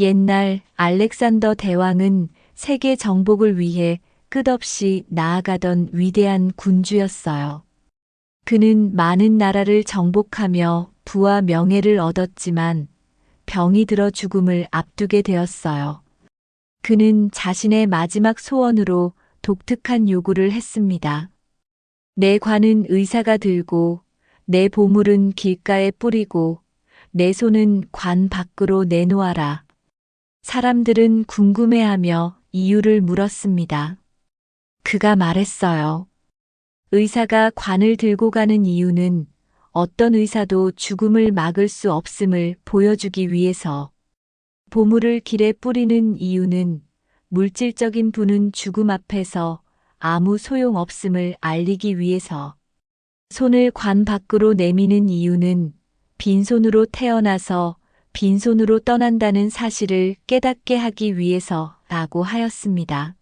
옛날 알렉산더 대왕은 세계 정복을 위해 끝없이 나아가던 위대한 군주였어요. 그는 많은 나라를 정복하며 부와 명예를 얻었지만 병이 들어 죽음을 앞두게 되었어요. 그는 자신의 마지막 소원으로 독특한 요구를 했습니다. 내 관은 의사가 들고 내 보물은 길가에 뿌리고 내 손은 관 밖으로 내놓아라. 사람들은 궁금해하며 이유를 물었습니다. 그가 말했어요. 의사가 관을 들고 가는 이유는 어떤 의사도 죽음을 막을 수 없음을 보여주기 위해서 보물을 길에 뿌리는 이유는 물질적인 부는 죽음 앞에서 아무 소용 없음을 알리기 위해서 손을 관 밖으로 내미는 이유는 빈손으로 태어나서 빈손으로 떠난다는 사실을 깨닫게 하기 위해서 라고 하였습니다.